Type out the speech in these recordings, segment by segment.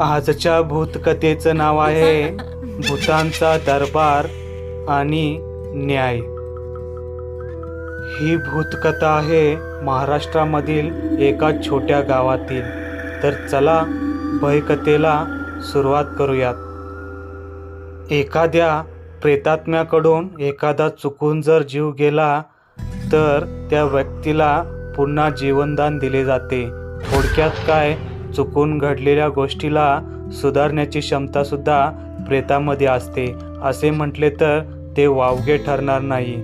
आजच्या भूतकथेचं नाव आहे भूतांचा दरबार आणि न्याय. ही भूतकथा आहे महाराष्ट्रामधील एका छोट्या गावातील. तर चला भयकथेला सुरुवात करूयात. एखाद्या प्रेतात्म्याकडून एखादा चुकून जर जीव गेला तर त्या व्यक्तीला पुन्हा जीवनदान दिले जाते. थोडक्यात काय चुकून घडलेल्या गोष्टीला सुधारण्याची क्षमतासुद्धा प्रेतामध्ये असते. असे म्हटले तर ते वावगे ठरणार नाही.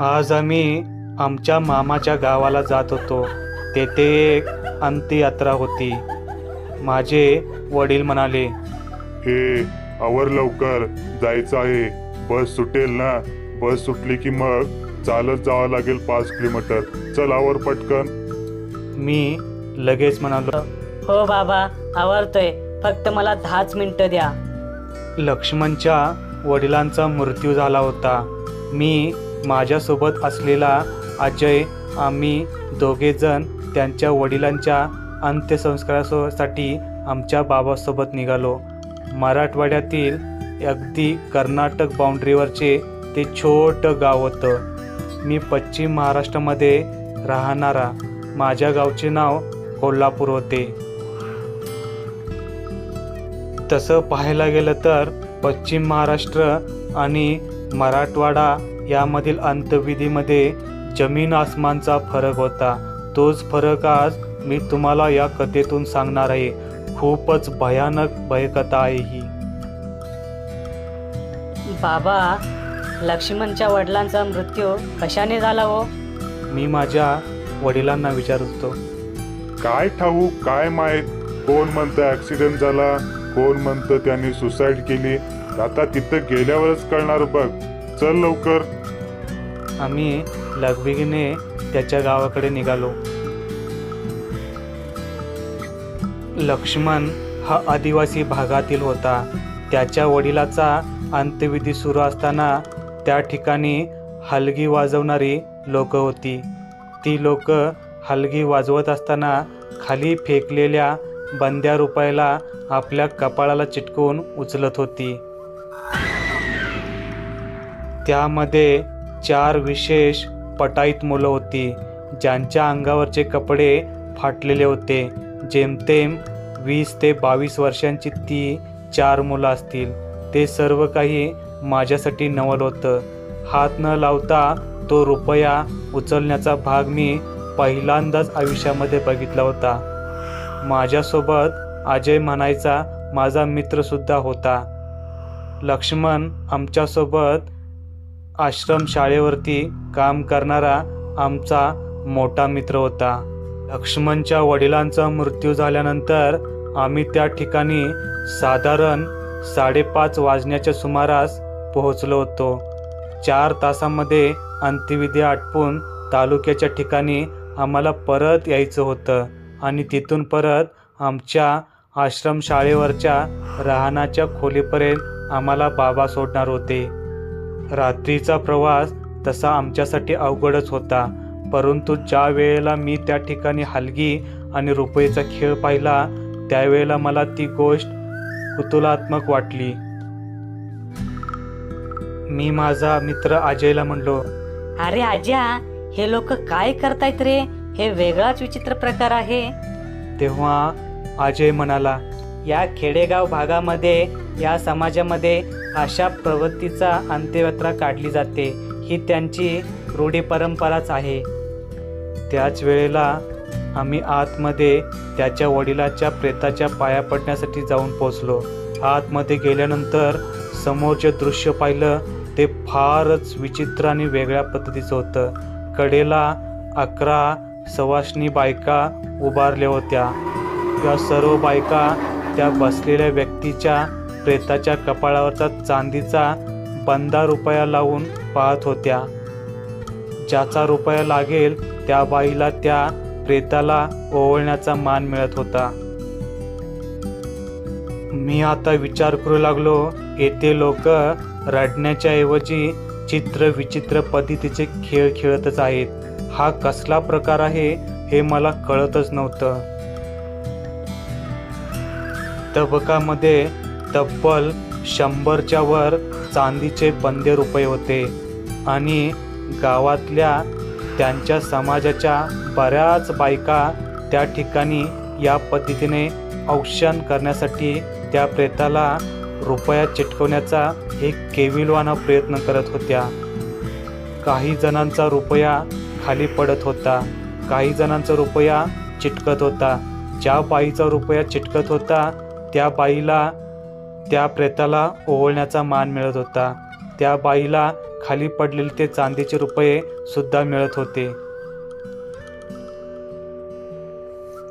आज आम्ही आमच्या मामाच्या गावाला जात होतो. तेथे एक अंत्ययात्रा होती. माझे वडील म्हणाले हे आवर लवकर. जायचं आहे. बस सुटेल ना? बस सुटली की मग? चालत जावं लागेल पाच किलोमीटर. चल आवर पटकन. मी लगेच म्हणालो हो बाबा आवडतोय फक्त मला दहाच मिनिटं द्या. लक्ष्मणच्या वडिलांचा मृत्यू झाला होता. मी माझ्यासोबत असलेला अजय आम्ही दोघेजण त्यांच्या वडिलांच्या अंत्यसंस्कारासाठी आमच्या बाबासोबत निघालो. मराठवाड्यातील अगदी कर्नाटक बाउंड्रीवरचे ते छोटं गाव होतं. मी पश्चिम महाराष्ट्रामध्ये राहणारा. माझ्या गावचे नाव कोल्हापूर होते. तसं पाहायला गेलं तर पश्चिम महाराष्ट्र आणि मराठवाडा यामधील अंतविधीमध्ये जमीन आसमानचा फरक होता. तोच फरक आज मी तुम्हाला या कथेतून सांगणार आहे. खूपच भयानक भयकथा आहे ही. बाबा लक्ष्मणच्या वडिलांचा मृत्यू कशाने झाला हो? मी माझ्या वडिलांना विचारत. होतो काय ठाऊ काय माहीत? कोण म्हणतं ऍक्सिडेंट झाला? कोण म्हणतं त्यांनी सुसाईड केली? आता तिथं गेल्यावरच कळणार बघ. चल लवकर. आम्ही लगबगीने त्याच्या गावाकडे निघालो. लक्ष्मण हा आदिवासी भागातील होता. त्याच्या वडिलाचा अंत्यविधी सुरू असताना त्या ठिकाणी हलगी वाजवणारी लोक होती. ती लोक हलगी वाजवत असताना खाली फेकलेल्या बंद्या रुपयाला आपल्या कपाळाला चिटकवून उचलत होती. त्यामध्ये चार विशेष पटाईत मुलं होती ज्यांच्या अंगावरचे कपडे फाटलेले होते. जेमतेम वीस ते बावीस वर्षांची ती चार मुलं असतील. ते सर्व काही माझ्यासाठी नवल होतं. हात न लावता तो रुपया उचलण्याचा भाग मी पहिल्यांदाच आयुष्यामध्ये बघितला होता. माझ्यासोबत अजय म्हणायचा माझा मित्रसुद्धा होता. लक्ष्मण आमच्यासोबत आश्रमशाळेवरती काम करणारा आमचा मोठा मित्र होता. लक्ष्मणच्या वडिलांचा मृत्यू झाल्यानंतर आम्ही त्या ठिकाणी साधारण साडेपाच वाजण्याच्या सुमारास पोहोचलो होतो. चार तासामध्ये अंत्यविधी आटपून तालुक्याच्या ठिकाणी आम्हाला परत यायचं होतं. आणि तिथून परत आमच्या आश्रमशाळेवरच्या राहण्याच्या खोलीपर्यंत आम्हाला बाबा सोडणार होते. रात्रीचा प्रवास तसा आमच्यासाठी अवघडच होता. परंतु ज्या वेळेला मी त्या ठिकाणी हलगी आणि रुपयेचा खेळ पाहिला त्यावेळेला मला ती गोष्ट कुतुलात्मक वाटली. मी माझा मित्र अजयला म्हणलो अरे आज्या हे लोक काय करतायत रे? हे वेगळाच विचित्र प्रकार आहे. तेव्हा अजय म्हणाला या खेडेगाव भागामध्ये या समाजामध्ये अशा प्रवृत्तीचा अंत्ययात्रा काढली जाते. ही त्यांची रूढी परंपराच आहे. त्याच वेळेला आम्ही आतमध्ये त्याच्या वडिलाच्या प्रेताच्या पाया पडण्यासाठी जाऊन पोचलो आतमध्ये गेल्यानंतर समोरचे दृश्य पाहिलं ते फारच विचित्र आणि वेगळ्या पद्धतीचं होतं. कडेला अकरा सवाष्णी बायका उभारल्या होत्या. त्या सर्व बायका त्या बसलेल्या व्यक्तीच्या प्रेताच्या कपाळावरचा चांदीचा बंदा रुपया लावून पाहत होत्या. ज्याचा रुपया लागेल त्या बाईला त्या प्रेताला ओवळण्याचा मान मिळत होता. मी आता विचार करू लागलो येथे लोक रडण्याच्या ऐवजी चित्र विचित्र पद्धतीचे खेळ खेळतच आहेत. हा कसला प्रकार आहे हे मला कळतच नव्हतं. तबकामध्ये तब्बल शंभरच्या वर चांदीचे बंदे रुपये होते आणि गावातल्या त्यांच्या समाजाच्या बऱ्याच बायका त्या ठिकाणी या पद्धतीने औक्षण करण्यासाठी त्या प्रेताला रुपया चिटकवण्याचा एक केविलवाना प्रयत्न करत होत्या. काही जणांचा रुपया खाली पडत होता. काही जणांचा रुपया चिटकत होता. ज्या बाईचा रुपया चिटकत होता त्या बाईला त्या प्रेताला ओवळण्याचा मान मिळत होता. त्या बाईला खाली पडलेले ते चांदीचे रुपये सुद्धा मिळत होते.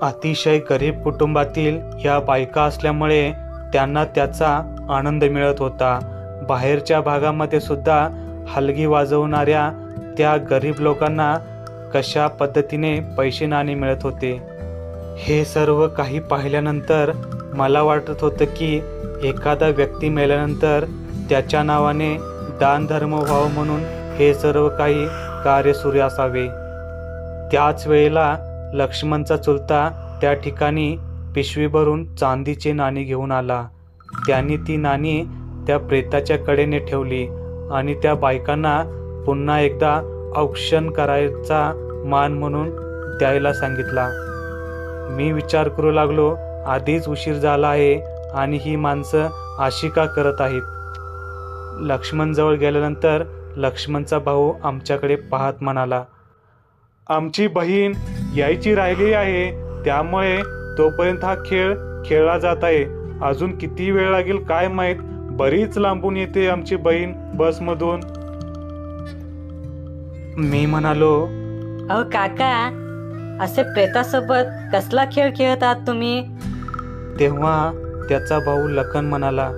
अतिशय गरीब कुटुंबातील या बायका असल्यामुळे त्यांना त्याचा आनंद मिळत होता. बाहेरच्या भागामध्ये सुद्धा हलगी वाजवणाऱ्या त्या गरीब लोकांना कशा पद्धतीने पैसे नाणे मिळत होते? हे सर्व काही पाहिल्यानंतर मला वाटत होतं की एखादा व्यक्ती मेल्यानंतर त्याच्या नावाने दानधर्म व्हावं म्हणून हे सर्व काही कार्य सुरू असावे. त्याच वेळेला लक्ष्मणचा चुलता त्या ठिकाणी पिशवी भरून चांदीची नाणी घेऊन आला. त्यांनी ती नाणी त्या प्रेताच्या कडेने ठेवली आणि त्या बायकांना पुन्हा एकदा औक्षण करायचा मान म्हणून द्यायला सांगितला. मी विचार करू लागलो आधीच उशीर झाला आहे आणि ही माणसं अशी का करत आहेत? लक्ष्मणजवळ गेल्यानंतर लक्ष्मणचा भाऊ आमच्याकडे पाहत म्हणाला आमची बहीण यायची राहिली आहे त्यामुळे तोपर्यंत हा खेळ खेळला जात आहे. अजून किती वेळ लागेल काय माहीत? बरीच लांबून येते आमची बहीण बसमधून. मी म्हणालो अहो काका असे प्रेतासोबत कसला खेळ खेळत आहात तुम्ही? तेव्हा त्याचा भाऊ लखन म्हणाला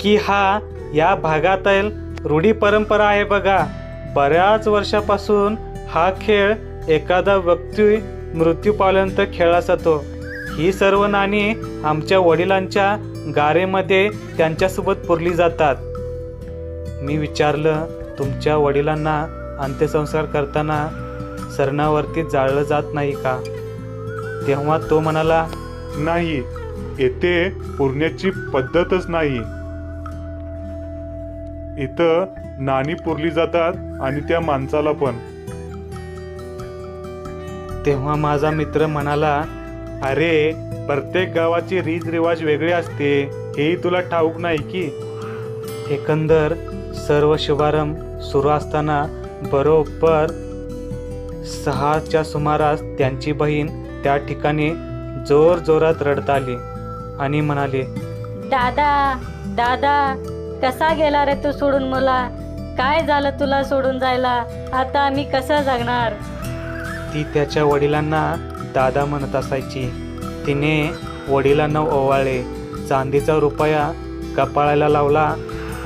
की हा या भागातील रूढी परंपरा आहे बघा. बऱ्याच वर्षापासून हा खेळ एखादा व्यक्ती मृत्यू पावल्यानंतर खेळला जातो. ही सर्व नाणी आमच्या वडिलांच्या गारेमध्ये त्यांच्यासोबत पुरली जातात. मी विचारलं तुमच्या वडिलांना अंत्यसंस्कार करताना सरणावरती जाळलं जात नाही का? तेव्हा तो म्हणाला नाही येथे पुरण्याची पद्धतच नाही. इथं नाणी पुरली जातात आणि त्या माणसाला पण. तेव्हा माझा मित्र म्हणाला अरे प्रत्येक गावाची रीत रिवाज वेगळे असते. हेही तुला ठाऊक नाही की? एकंदर सर्व शुभारंभ सुरू असताना बरोबर सहाच्या सुमारास त्यांची बहीण त्या ठिकाणी जोर जोरात रडत आली आणि म्हणाले दादा दादा कसा गेला रे तू सोडून मला? काय झालं तुला सोडून जायला? आता आम्ही कसं जगणार? ती त्याच्या वडिलांना दादा म्हणत असायची. तिने वडिलांना ओवाळले. चांदीचा रुपया कपाळाला लावला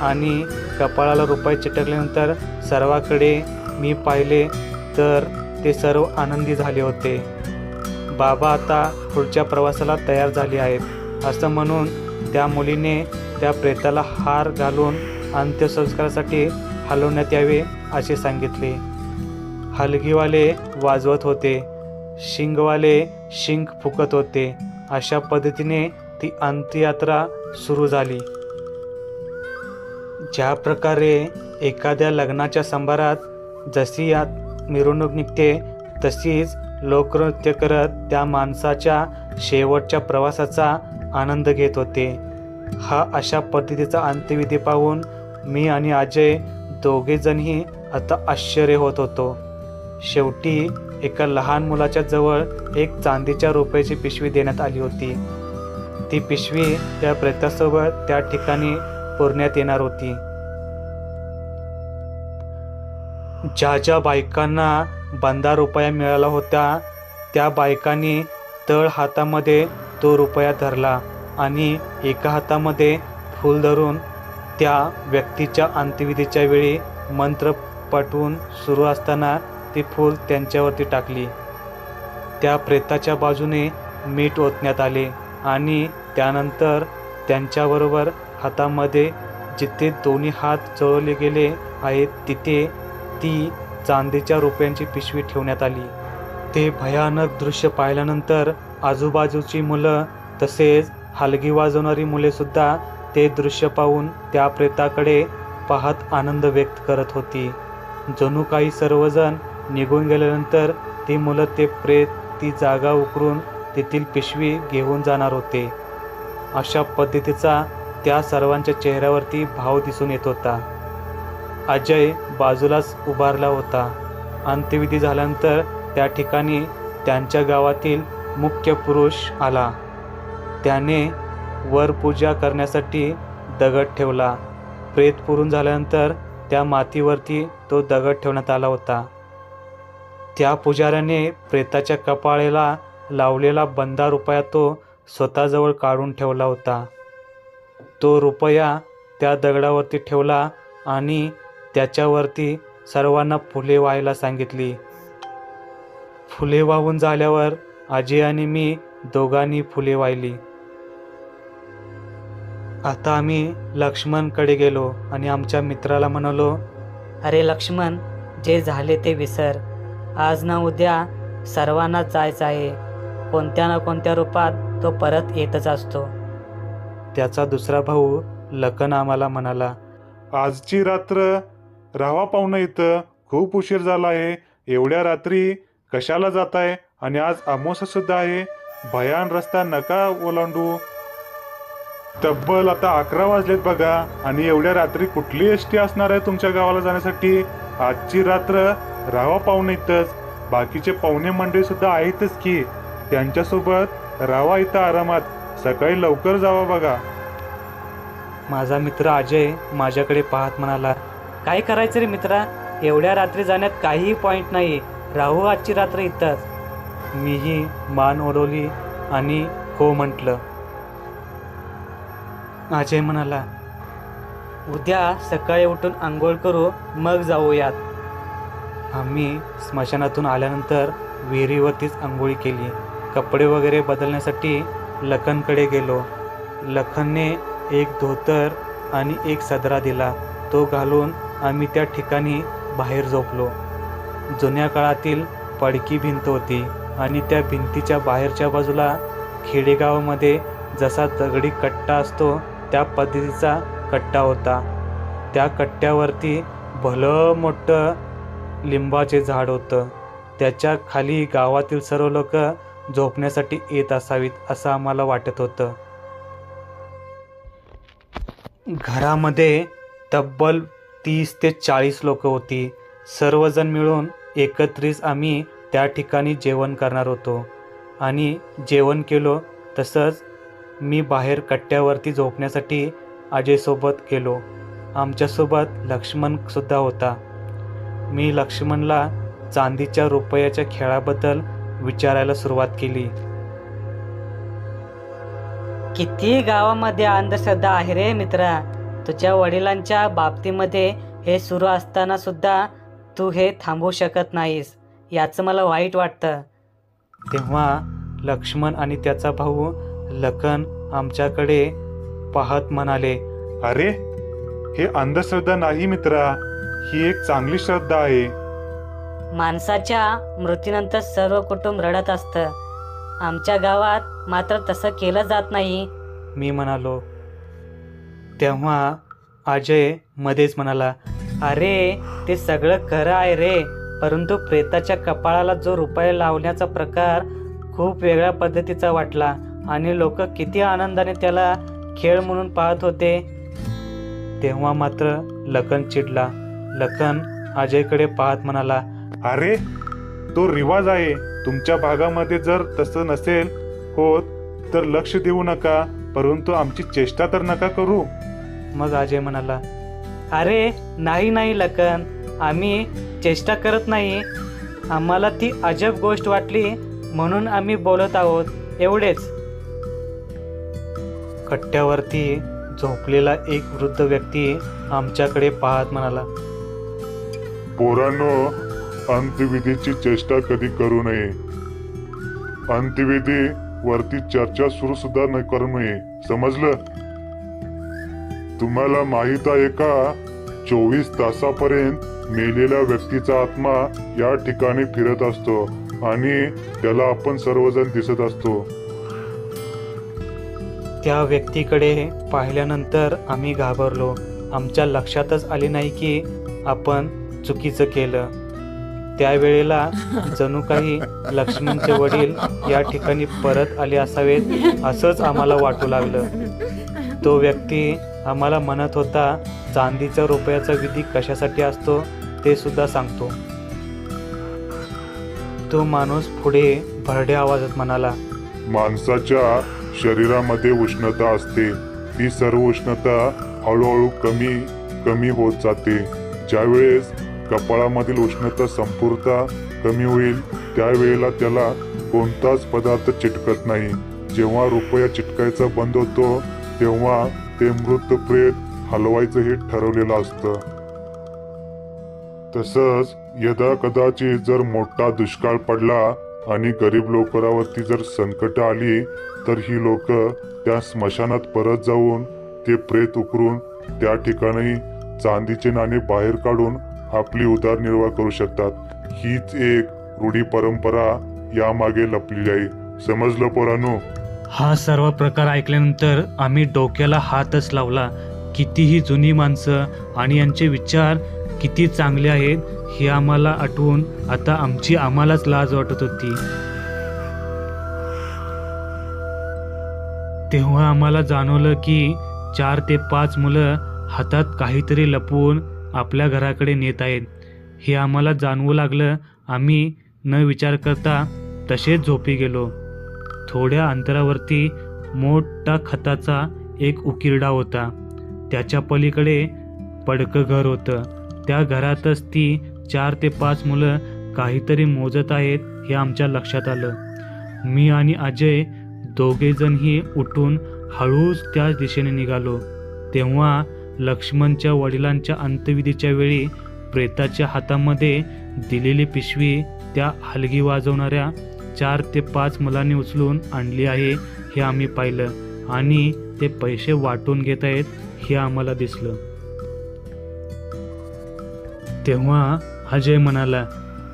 आणि कपाळाला रुपये चिटकल्यानंतर सर्वाकडे मी पाहिले तर ते सर्व आनंदी झाले होते. बाबा आता पुढच्या प्रवासाला तयार झाले आहेत असं म्हणून त्या मुलीने त्या प्रेताला हार घालून अंत्यसंस्कारासाठी हलवण्यात यावे असे सांगितले. हलगीवाले वाजवत होते. शिंगवाले शिंग फुकत होते. अशा पद्धतीने ती अंत्ययात्रा सुरू झाली. ज्या प्रकारे एखाद्या लग्नाच्या संभारात जशी यात मिरवणूक निघते तशीच लोकनृत्य करत त्या माणसाच्या शेवटच्या प्रवासाचा आनंद घेत होते. हा अशा पद्धतीचा अंत्यविधी पाहून मी आणि अजय दोघेजणही आता आश्चर्य होत होतो. शेवटी एका लहान मुलाच्या जवळ एक चांदीच्या रुपयाची पिशवी देण्यात आली होती. ती पिशवी त्या प्रेतासोबत त्या ठिकाणी पुरण्यात येणार होती. ज्या ज्या बायकांना बंदा रुपया मिळाला होता त्या बायकांनी तळ हातामध्ये तो रुपया धरला आणि एका हातामध्ये फूल धरून त्या व्यक्तीच्या अंत्यविधीच्या वेळी मंत्र पटवून सुरू असताना ती फूल त्यांच्यावरती टाकली. त्या प्रेताच्या बाजूने मीठ ओतण्यात आले आणि त्यानंतर त्यांच्याबरोबर हातामध्ये जिथे दोन्ही हात चळवले गेले आहेत तिथे ती चांदीच्या रुपयांची पिशवी ठेवण्यात आली. ते भयानक दृश्य पाहिल्यानंतर आजूबाजूची मुलं तसेच हलगी वाजवणारी मुलेसुद्धा ते दृश्य पाहून त्या प्रेताकडे पाहत आनंद व्यक्त करत होती. जणू काही सर्वजण निघून गेल्यानंतर ती मुलं ते प्रेत ती जागा उकरून तेथील पिशवी घेऊन जाणार होते. अशा पद्धतीचा त्या सर्वांच्या चेहऱ्यावरती भाव दिसून येत होता. अजय बाजूलाच उभारला होता. अंत्यविधी झाल्यानंतर त्या ठिकाणी त्यांच्या गावातील मुख्य पुरुष आला. त्याने वर पूजा करण्यासाठी दगड ठेवला. प्रेत पुरून झाल्यानंतर त्या मातीवरती तो दगड ठेवण्यात आला होता. त्या पुजाऱ्याने प्रेताच्या कपाळेला लावलेला बंदा रुपया तो स्वतःजवळ काढून ठेवला होता. तो रुपया त्या दगडावरती ठेवला आणि त्याच्यावरती सर्वांना फुले व्हायला सांगितली. फुले वाहून झाल्यावर आजी आणि मी दोघांनी फुले वाहिली. आता आम्ही लक्ष्मणकडे गेलो आणि आमच्या मित्राला म्हणालो अरे लक्ष्मण जे झाले ते विसर. आज ना उद्या सर्वांना जायचं आहे. कोणत्या ना कोणत्या रूपात तो परत येतच असतो. त्याचा दुसरा भाऊ लखन आम्हाला म्हणाला आजची रात्र राहा पाहुणं इथं खूप उशीर झाला आहे. एवढ्या रात्री कशाला जात आहे आणि आज अमोसा सुद्धा आहे. भयान रस्ता नका ओलांडू. तब्बल आता अकरा वाजलेत बघा. आणि एवढ्या रात्री कुठली एस टी असणार आहे तुमच्या गावाला जाण्यासाठी? आजची रात्र रावा पाहुणं इथंच. बाकीचे पाहुणे मंडळी सुद्धा आहेतच की. त्यांच्यासोबत रावा इथं आरामात. सकाळी लवकर जावा बघा. माझा मित्र अजय माझ्याकडे पाहत म्हणाला काय करायचं रे मित्रा? एवढ्या रात्री जाण्यात काहीही पॉईंट नाही. राहू आजची रात्र इथंच. मीही मान ओढवली आणि हो म्हटलं. अजय म्हणाला उद्या सकाळी उठून आंघोळ करू मग जाऊयात. आम्ही स्मशानातून आल्यानंतर विहिरीवरतीच आंघोळी केली. कपडे वगैरे बदलण्यासाठी लखनकडे गेलो. लखनने एक धोतर आणि एक सदरा दिला. तो घालून आम्ही त्या ठिकाणी बाहेर झोपलो. जुन्या काळातील पडकी भिंत होती आणि त्या भिंतीच्या बाहेरच्या बाजूला खेडेगावामध्ये जसा दगडी कट्टा असतो त्या पद्धतीचा कट्टा होता. त्या कट्ट्यावरती भलं मोठं लिंबाचे झाड होतं. त्याच्याखाली गावातील सर्व लोक झोपण्यासाठी येत असावीत असं आम्हाला वाटत होतं. घरामध्ये तब्बल तीस ते चाळीस लोक होती. सर्वजण मिळून एकत्रित आम्ही त्या ठिकाणी जेवण करणार होतो. आणि जेवण केलो तसंच मी बाहेर कट्ट्यावरती झोपण्यासाठी अजयसोबत गेलो. आमच्यासोबत लक्ष्मणसुद्धा होता. मी लक्ष्मणला चांदीच्या रुपयाच्या खेळाबद्दल विचारायला सुरुवात केली. किती गावामध्ये अंधश्रद्धा आहे रे मित्रा. तुझ्या वडिलांच्या बाबतीमध्ये हे सुरू असताना सुद्धा तू हे थांबवू शकत नाहीस. याचं मला वाईट वाटतं. तेव्हा लक्ष्मण आणि त्याचा भाऊ लखन आमच्याकडे पाहत म्हणाले अरे हे अंधश्रद्धा नाही मित्रा. ही एक चांगली श्रद्धा आहे. माणसाच्या मृत्यूनंतर सर्व कुटुंब रडत असतं. आमच्या गावात मात्र तसं केलं जात नाही. मी म्हणालो तेव्हा अजय मध्येच म्हणाला अरे ते सगळं खरं आहे रे परंतु प्रेताच्या कपाळाला जो रुपये लावण्याचा प्रकार खूप वेगळ्या पद्धतीचा वाटला आणि लोक किती आनंदाने त्याला खेळ म्हणून पाहत होते. तेव्हा मात्र लखन चिडला. लखन अजयकडे पाहत म्हणाला अरे तो रिवाज आहे. तुमच्या भागामध्ये जर तसं नसेल होत तर लक्ष देऊ नका. परंतु आमची चेष्टा तर नका करू. मग अजय म्हणाला अरे नाही नाही लखन. आम्ही चेष्टा करत नाही. आम्हाला ती अजब गोष्ट वाटली म्हणून आम्ही बोलत आहोत. एवढेच. कट्ट्यावरती झोपलेला एक वृद्ध व्यक्ती आमच्याकडे पाहत म्हणाला पोरांनो अंत्यविधीची चेष्टा कधी करू नये. अंत्यविधी वरती चर्चा सुरू सुद्धा न करू नये. समजलं? तुम्हाला माहीत आहे का चोवीस तासापर्यंत मेलेल्या व्यक्तीचा आत्मा या ठिकाणी फिरत असतो आणि त्याला आपण सर्वजण दिसत असतो. त्या व्यक्तीकडे पाहिल्यानंतर आम्ही घाबरलो. आमच्या लक्षातच आले नाही की आपण चुकीचं केलं. त्यावेळेला जणू काही लक्ष्मणचे वडील या ठिकाणी परत आले असावेत असंच आम्हाला वाटू लागलं. तो व्यक्ती आम्हाला म्हणत होता चांदीच्या रुपयाचा विधी कशासाठी असतो ते सुद्धा सांगतो. तो माणूस पुढे भरड्या आवाजात म्हणाला माणसाच्या शरीरामध्ये उष्णता असते. ती सर्व उष्णता हळूहळू कमी कमी होत जाते. ज्यावेळेस कपाळामधील उष्णता संपूर्णता कमी होईल. त्यावेळेला त्याला कोणताच पदार्थ चिटकत नाही. जेव्हा रुपया चिटकायचा बंद होतो तेव्हा ते मृत प्रेत हलवायचं हे ठरवलेलं असतं. तसंच यदा कदाचित जर मोठा दुष्काळ पडला आणि गरीब लोकांवरती जर संकट आली तर ही लोक त्या स्मशानात परत जाऊन ते प्रेत उकरून त्या ठिकाणी चांदीचे नाणे बाहेर काढून आपली उदरनिर्वाह करू शकतात. हीच एक रूढी परंपरा यामागे लपलेली आहे. समजलं पोरांनो? हा सर्व प्रकार ऐकल्यानंतर आम्ही डोक्याला हातच लावला. कितीही जुनी माणसं आणि यांचे विचार किती चांगले आहेत हे आम्हाला आठवून आता आमची आम्हालाच लाज वाटत होती. तेव्हा आम्हाला जाणवलं की चार ते पाच मुलं हातात काहीतरी लपवून आपल्या घराकडे नेत आहेत. हे आम्हाला जाणवू लागलं आम्ही न विचार करता तसेच झोपी गेलो. थोड्या अंतरावरती मोठा खताचा एक उकिरडा होता. त्याच्या पलीकडे पडकं घर होतं. त्या घरातच ती चार ते पाच मुलं काहीतरी मोजत आहेत हे आमच्या लक्षात आलं. मी आणि अजय दोघेजणही उठून हळूच त्याच दिशेने निघालो. तेव्हा लक्ष्मणच्या वडिलांच्या अंत्यविधीच्या वेळी प्रेताच्या हातामध्ये दिलेली पिशवी त्या हलगी वाजवणाऱ्या चार ते पाच मुलांनी उचलून आणली आहे हे आम्ही पाहिलं आणि ते पैसे वाटून घेत आहेत हे आम्हाला दिसलं. तेव्हा अजय म्हणाला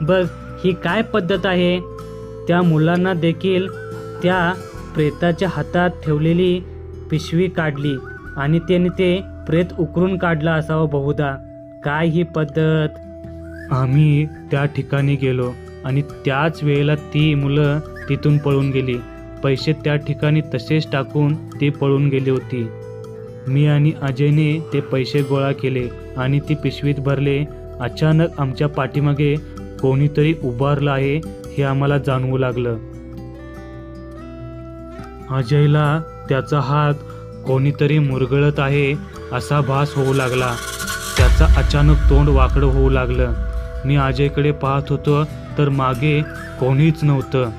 बघ ही काय पद्धत आहे? त्या मुलांना देखील त्या प्रेताच्या हातात ठेवलेली पिशवी काढली आणि त्याने ते प्रेत उकरून काढला असावं बहुधा. काय ही पद्धत? आम्ही त्या ठिकाणी गेलो आणि त्याच वेळेला ती मुलं तिथून पळून गेली. पैसे त्या ठिकाणी तसेच टाकून ती पळून गेली होती. मी आणि अजयने ते पैसे गोळा केले आणि ती पिशवीत भरले. अचानक आमच्या पाठीमागे कोणीतरी उभारलं आहे हे आम्हाला जाणवू लागलं. अजयला त्याचा हात कोणीतरी मुरगळत आहे असा भास होऊ लागला. त्याचा अचानक तोंड वाकडं होऊ लागलं. मी अजयकडे पाहत होतो तर मागे कोणीच नव्हतं.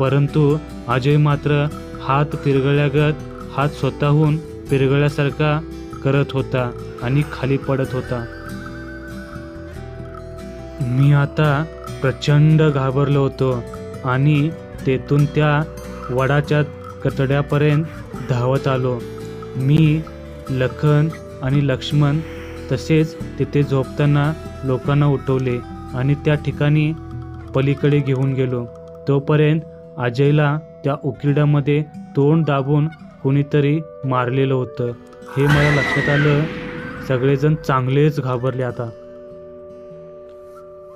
परंतु अजय मात्र हात पिरगळ्यागत हात स्वतःहून पिरगळ्यासारखा करत होता आणि खाली पडत होता. मी आता प्रचंड घाबरलो होतो आणि तेथून त्या वडाच्या कतड्यापर्यंत धावत आलो. मी लखन आणि लक्ष्मण तसेच तिथे झोपताना लोकांना उठवले आणि त्या ठिकाणी पलीकडे घेऊन गेलो. तोपर्यंत अजयला त्या उकिरड्यामध्ये तोंड दाबून कोणीतरी मारलेलं होतं. हे मला लक्षात आलं. सगळेजण चांगलेच घाबरले आता.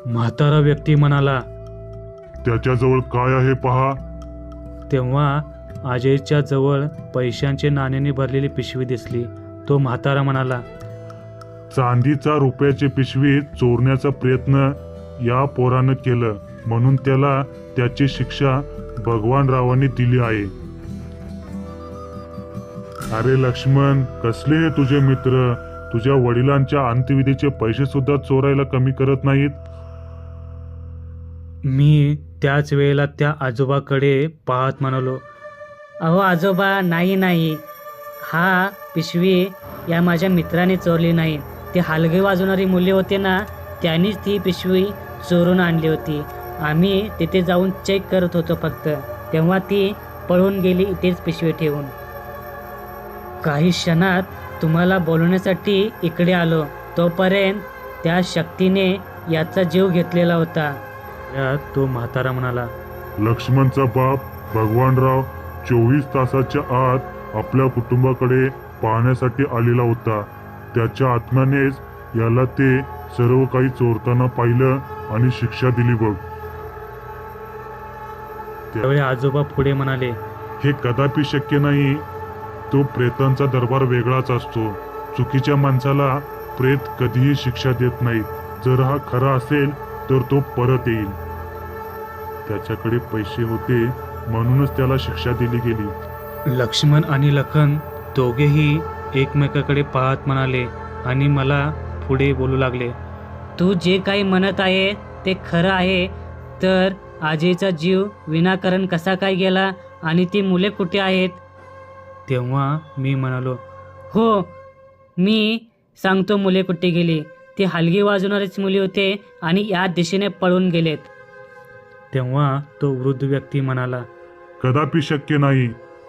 म्हातारा व्यक्ती म्हणाला त्याच्याजवळ काय आहे पहा. तेव्हा अजयच्या जवळ पैशांचे नाण्याने भरलेली पिशवी दिसली. तो म्हातारा म्हणाला चांदीचा रुपयाची पिशवी चोरण्याचा प्रयत्न या पोरानं केलं. म्हणून त्याला त्याची शिक्षा भगवान रावांनी दिली आहे. अरे लक्ष्मण कसले हे तुझे मित्र? तुझ्या वडिलांच्या अंत्यविधीचे पैसे सुद्धा चोरायला कमी करत नाहीत? मी त्याच वेळेला त्या आजोबाकडे पाहत म्हणालो अहो आजोबा नाही नाही. हा पिशवी या माझ्या मित्राने चोरली नाही. ते हलगे वाजवणारी मुले होते ना त्यांनीच ती पिशवी चोरून आणली होती. आम्ही तिथे जाऊन चेक करत होतो फक्त. तेव्हा ती पळून गेली इथेच पिशवी ठेवून. काही क्षणात तुम्हाला बोलवण्यासाठी इकडे आलो. तोपर्यंत त्या शक्तीने याचा जीव घेतलेला होता. तो म्हातारा म्हणाला लक्ष्मणचा बाप भगवानराव चोवीस तासाच्या आत आपल्या कुटुंबाकडे पाहण्यासाठी आलेला होता. त्याच्या आत्म्यानेच याला ते सर्व काही चोरताना पाहिलं आणि शिक्षा दिली बघ. त्यावेळी आजोबा पुढे म्हणाले हे कदापि शक्य नाही. तो प्रेतांचा दरबार वेगळाच असतो. चुकीच्या माणसाला प्रेत कधीही शिक्षा देत नाही जर हा खरा असेल तर तो परत येईल. त्याच्याकडे पैसे होते. म्हणूनच त्याला शिक्षा दिली गेली. लक्ष्मण आणि लखन दोघेही एकमेकाकडे पाहत म्हणाले आणि मला पुढे बोलू लागले. तू जे काही म्हणत आहे ते खरं आहे तर आजीचा जीव विनाकारण कसा काय गेला आणि ती मुले कुठे आहेत? तेव्हा मी म्हणालो हो मी सांगतो मुले कुठे गेली. ती हलगी वाजवणारीच मुली होते आणि या दिशेने पळून गेलेत. तेव्हा तो वृद्ध व्यक्ती म्हणाला कदापि शक्य नाही.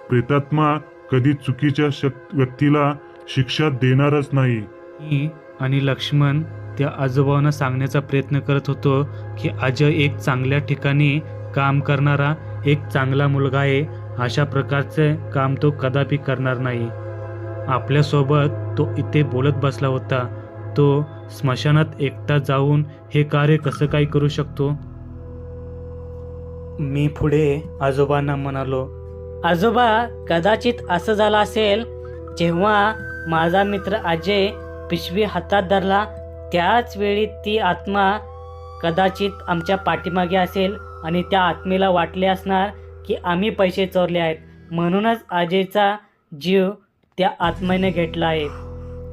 प्रेतात्मा कधी चुकीच्या शक व्यक्तीला शिक्षा देणारच नाही. मी आणि लक्ष्मण त्या आजोबांना सांगण्याचा प्रयत्न करत होतो की अजय एक चांगल्या ठिकाणी काम करणारा एक चांगला मुलगा आहे. अशा प्रकारचे काम तो कदापि करणार नाही. आपल्यासोबत तो इथे बोलत बसला होता. तो स्मशानात एकटा जाऊन हे कार्य कसं काय करू शकतो? मी पुढे आजोबांना म्हणालो आजोबा कदाचित असं झालं असेल जेव्हा माझा मित्र अजय पिशवी हातात धरला त्याच वेळी ती आत्मा कदाचित आमच्या पाठीमागे असेल आणि त्या आत्मेला वाटले असणार की आम्ही पैसे चोरले आहेत. म्हणूनच अजयचा जीव त्या आत्मेने घेतला आहे.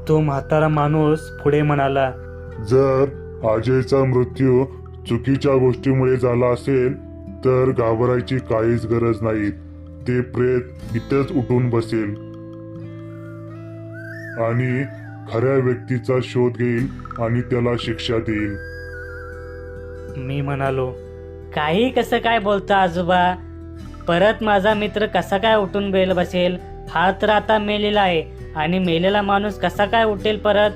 तो म्हातारा माणूस पुढे म्हणाला जर अजयचा मृत्यू चुकीच्या गोष्टीमुळे झाला असेल तर घाबरायची काहीच गरज नाही. ते प्रेत इथेच उठून बसेल. आणि खऱ्या व्यक्तीचा शोध घेईल आणि त्याला शिक्षा देईल. मी म्हणालो काही कसं काय बोलता आजोबा? परत माझा मित्र कसा काय उठून बेल बसेल? हा तर आता मेलेला आहे. आणि मेलेला माणूस कसा काय उठेल परत?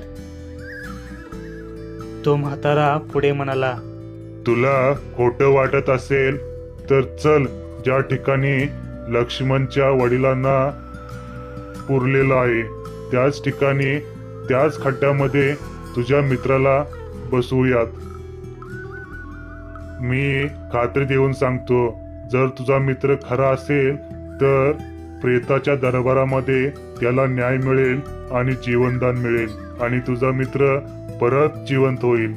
तो म्हातारा पुढे म्हणाला तुला खोटं वाटत असेल तर चल ज्या ठिकाणी लक्ष्मणच्या वडिलांना पुरलेलं आहे त्याच ठिकाणी त्याच खड्ड्यामध्ये तुझ्या मित्राला बसवूयात. मी खात्री देऊन सांगतो जर तुझा मित्र खरा असेल तर प्रेताच्या दरबारामध्ये त्याला न्याय मिळेल आणि जीवनदान मिळेल आणि तुझा मित्र परत जिवंत होईल.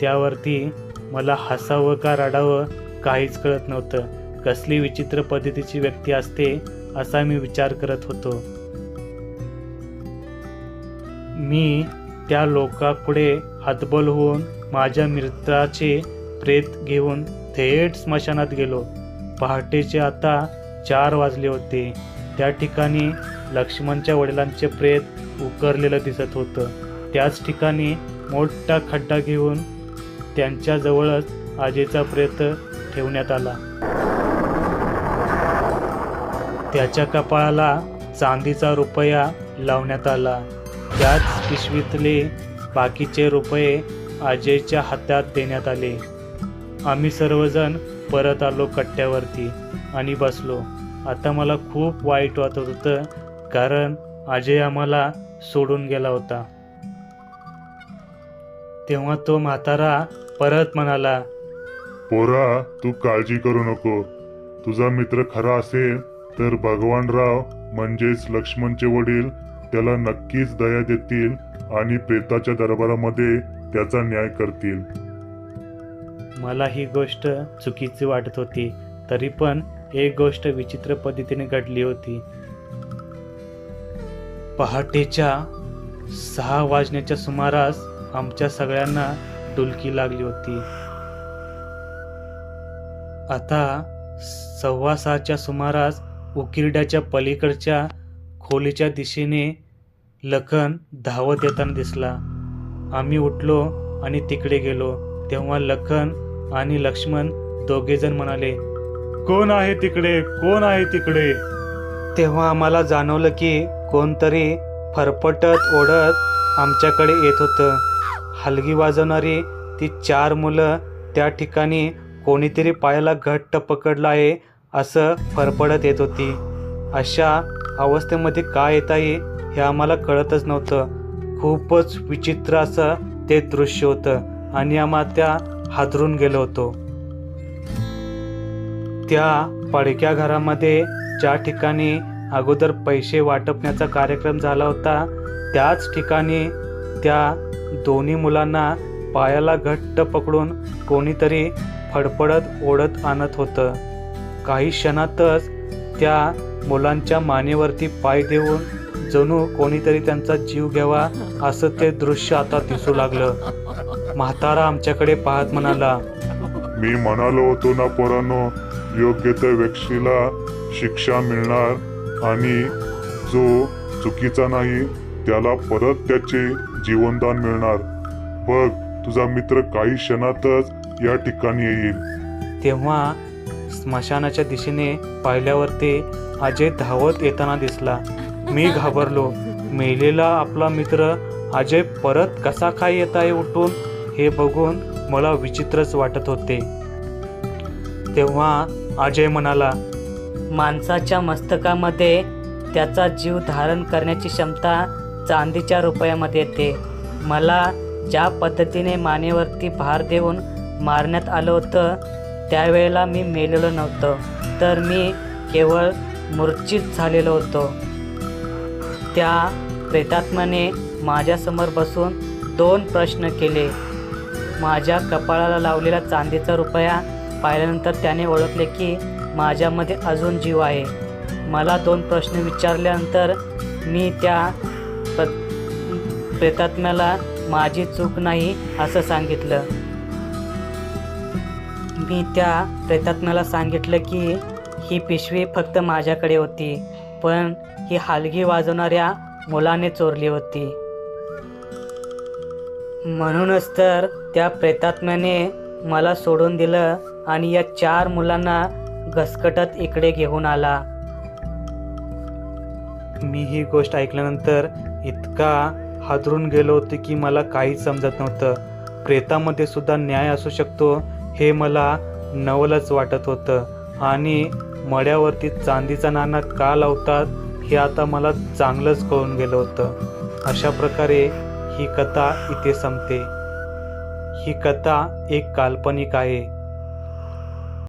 त्यावरती मला हसावं का रडावं काहीच कळत नव्हतं. कसली विचित्र पद्धतीची व्यक्ती असते असा मी विचार करत होतो. मी त्या लोकापुढे हतबल होऊन माझ्या मित्राचे प्रेत घेऊन थेट स्मशानात गेलो. पहाटेचे आता चार वाजले होते. त्या ठिकाणी लक्ष्मणच्या वडिलांचे प्रेत उकरलेलं दिसत होतं. त्याच ठिकाणी मोठा खड्डा घेऊन त्यांच्याजवळच आजीचा प्रेत ठेवण्यात आला. त्याच्या कपाळाला चांदीचा रुपया लावण्यात आला. त्याच पिशवीतले बाकीचे रुपये अजयच्या हातात देण्यात आले. आम्ही सर्वजण परत आलो कट्ट्यावरती आणि बसलो. आता मला खूप वाईट वाटत होतं कारण अजय आम्हाला सोडून गेला होता. तेव्हा तो म्हातारा परत म्हणाला पोरा तू काळजी करू नको. तुझा मित्र खरा असेल तर भगवानराव म्हणजेच लक्ष्मणचे वडील त्याला नक्कीच दया देतील आणि प्रेताच्या दरबारामध्ये त्याचा न्याय करतील. मला ही गोष्ट चुकीची वाटत होती तरी पण एक गोष्ट विचित्र पद्धतीने घडली होती. पहाटेच्या सहा वाजण्याच्या सुमारास आमच्या सगळ्यांना डुलकी लागली होती. आता सव्वा सहाच्या सुमारास उकिरड्याच्या पलीकडच्या खोलीच्या दिशेने लखन धावत येताना दिसला. आम्ही उठलो आणि तिकडे गेलो. तेव्हा लखन आणि लक्ष्मण दोघेजण म्हणाले कोण आहे तिकडे? कोण आहे तिकडे? तेव्हा आम्हाला जाणवलं की कोणतरी फरफटत ओढत आमच्याकडे येत होतं. हलगी वाजवणारी ती चार मुलं त्या ठिकाणी कोणीतरी पायाला घट्ट पकडलं आहे असं फरफडत येत होती. अशा अवस्थेमध्ये काय येत आहे हे आम्हाला कळतच नव्हतं. खूपच विचित्र असं ते दृश्य होतं आणि आम्हा त्या हादरून गेलो होतो. त्या पडक्या घरामध्ये ज्या ठिकाणी अगोदर पैसे वाटपण्याचा कार्यक्रम झाला होता त्याच ठिकाणी त्या दोन्ही मुलांना पायाला घट्ट पकडून कोणीतरी फडफडत ओढत आणत होतं. काही क्षणातच त्या मुलांच्या मानेवरती पाय देऊन जणू कोणीतरी त्यांचा जीव घ्यावा असं ते दृश्य आता दिसू लागलं. म्हातारा आमच्याकडे पाहत म्हणाला मी म्हणालो होतो ना पोरांनो योग्य त्या व्यक्तीला शिक्षा मिळणार आणि जो चुकीचा नाही त्याला परत त्याचे जीवनदान मिळणार. बघ तुझा मित्र काही क्षणातच या ठिकाणी येईल. तेव्हा स्मशानाच्या दिशेने पाहिल्यावरती अजय धावत येताना दिसला. मी घाबरलो. मेलेला आपला मित्र अजय परत कसा काय येत आहे उठून हे बघून मला विचित्रच वाटत होते. तेव्हा अजय म्हणाला माणसाच्या मस्तकामध्ये त्याचा जीव धारण करण्याची क्षमता चांदीच्या रुपयामध्ये येते. मला ज्या पद्धतीने मानेवरती भार देऊन मारण्यात आलं होतं त्यावेळेला मी मेलेलो नव्हतं. तर मी केवळ मूर्छित झालेलो होतो. त्या प्रेतात्म्याने माझ्यासमोर बसून दोन प्रश्न केले. माझ्या कपाळाला लावलेला चांदीचा रुपया पाहिल्यानंतर त्याने ओळखले की माझ्यामध्ये अजून जीव आहे. मला दोन प्रश्न विचारल्यानंतर मी त्या प्रेतात्म्याला माझी चूक नाही असं सांगितलं. मी त्या प्रेतात्म्याला सांगितलं की ही पिशवी फक्त माझ्याकडे होती पण ही हालगी वाजवणाऱ्या मुलाने चोरली होती. म्हणूनच तर त्या प्रेतात्म्याने मला सोडून दिलं आणि या चार मुलांना घसकटत इकडे घेऊन आला. मी ही गोष्ट ऐकल्यानंतर इतका हादरून गेलो होते की मला काहीच समजत नव्हतं. प्रेतामध्ये सुद्धा न्याय असू शकतो हे मला नवलच वाटत होतं. आणि मड्यावरती चांदीचा नाणा का लावतात हे आता मला चांगलंच कळून गेलं होतं. अशा प्रकारे ही कथा इथे संपते. ही कथा एक काल्पनिक आहे.